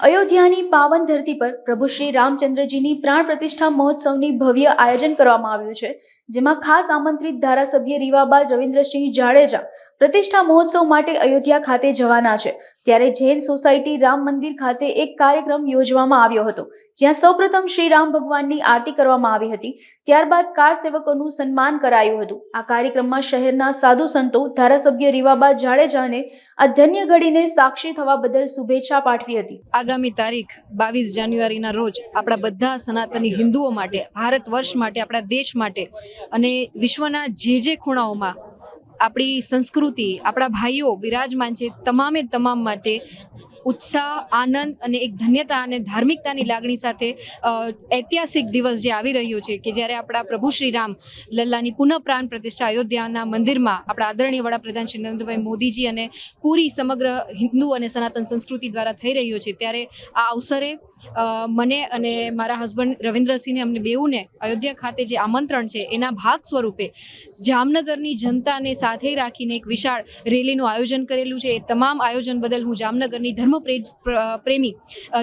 અયોધ્યાની પાવન ધરતી પર પ્રભુ શ્રી રામચંદ્રજીની પ્રાણ પ્રતિષ્ઠા મહોત્સવની ભવ્ય આયોજન કરવામાં આવ્યું છે. જેમાં ખાસ આમંત્રિત ધારાસભ્ય રીવાબા રવિન્દ્રસિંહ જાડેજા પ્રતિષ્ઠા મહોત્સવ માટે અયોધ્યા ખાતે જવાના છે. ત્યારે જૈન સોસાયટી રામ મંદિર ખાતે એક કાર્યક્રમ યોજવામાં આવ્યો હતો, જ્યાં સૌપ્રથમ શ્રી રામ ભગવાનની આરતી કરવામાં આવી હતી. ત્યારબાદ કાર સેવકોનું સન્માન કરાયું હતું. આ કાર્યક્રમમાં શહેરના સાધુ સંતો, ધારાસભ્ય રીવાબા જાડેજાને આ ધન્ય ઘડીને સાક્ષી થવા બદલ શુભેચ્છા પાઠવી હતી. આગામી તારીખ બાવીસ જાન્યુઆરીના રોજ આપણા બધા સનાતની હિન્દુઓ માટે, ભારત વર્ષ માટે, આપણા દેશ માટે અને વિશ્વના જે જે ખૂણાઓમાં આપણી સંસ્કૃતિ આપણા ભાઈઓ બિરાજમાન છે તમામે તમામ માટે ઉત્સાહ, આનંદ અને એક ધન્યતા અને ધાર્મિકતાની લાગણી સાથે ઐતિહાસિક દિવસ જે આવી રહ્યો છે કે જ્યારે આપણા પ્રભુ શ્રી રામ લલ્લાની પુનઃ પ્રાણ પ્રતિષ્ઠા અયોધ્યાના મંદિરમાં આપણા આદરણીય વડાપ્રધાન શ્રી નરેન્દ્રભાઈ મોદીજી અને પૂરી સમગ્ર હિન્દુ અને સનાતન સંસ્કૃતિ દ્વારા થઈ રહ્યો છે, ત્યારે આ અવસરે મને અને મારા હસબન્ડ રવિન્દ્રસિંહને, અમને બેઉને અયોધ્યા ખાતે જે આમંત્રણ છે એના ભાગ સ્વરૂપે જામનગરની જનતાને સાથે રાખીને એક વિશાળ રેલીનું આયોજન કરેલું છે. એ તમામ આયોજન બદલ હું જામનગરની ધર્મ પ્ર- પ્રેમી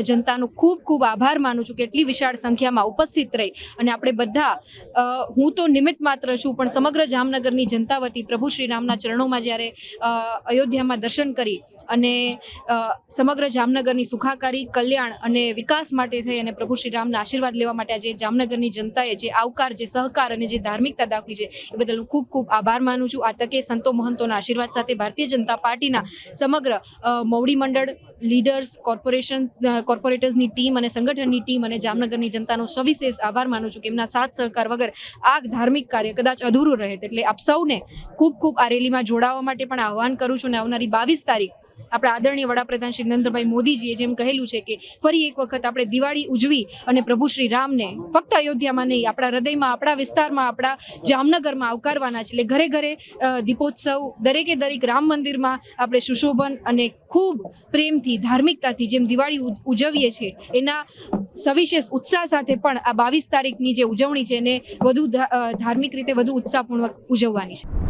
જનતાનો ખૂબ ખૂબ આભાર માનું છું કે એટલી વિશાળ સંખ્યામાં ઉપસ્થિત રહી. અને આપણે બધા હું તો નિમિત્ત માત્ર છું, પણ સમગ્ર જામનગરની જનતા વતી પ્રભુ શ્રી રામના ચરણોમાં જ્યારે અયોધ્યામાં દર્શન કરી અને સમગ્ર જામનગરની સુખાકારી, કલ્યાણ અને વિકાસ માટે થઈ અને પ્રભુ શ્રી રામના આશીર્વાદ લેવા માટે આજે જામનગરની જનતાએ જે આવકાર, જે સહકાર અને જે ધાર્મિકતા દાખવી છે, એ બદલ હું ખૂબ ખૂબ આભાર માનું છું. આ તકે સંતો મહંતોના આશીર્વાદ સાથે ભારતીય જનતા પાર્ટીના સમગ્ર મોવડી મંડળ લીડર્સ, કોર્પોરેશન કોર્પોરેટર્સની ટીમ અને સંગઠનની ટીમ અને જામનગરની જનતાનો સવિશેષ આભાર માનું છું કે એમના સાથ સહકાર વગર આ ધાર્મિક કાર્ય કદાચ અધૂરું રહે. એટલે આપ સૌને ખૂબ ખૂબ આ રેલીમાં જોડાવા માટે પણ આહવાન કરું છું અને આવનારી બાવીસ તારીખ આપણા આદરણીય વડાપ્રધાન શ્રી નરેન્દ્રભાઈ મોદીજીએ જેમ કહેલું છે કે ફરી એક વખત આપણે દિવાળી ઉજવી અને પ્રભુ શ્રી રામને ફક્ત અયોધ્યામાં નહીં, આપણા હૃદયમાં, આપણા વિસ્તારમાં, આપણા જામનગરમાં આવકારવાના છે. એટલે ઘરે ઘરે દીપોત્સવ, દરેકે દરેક રામ મંદિરમાં આપણે સુશોભન અને ખૂબ પ્રેમથી, ધાર્મિકતાથી જેમ દિવાળી ઉજવીએ છીએ, એના સવિશેષ ઉત્સાહ સાથે પણ આ બાવીસ તારીખની જે ઉજવણી છે એને વધુ ધાર્મિક રીતે વધુ ઉત્સાહપૂર્વક ઉજવવાની છે.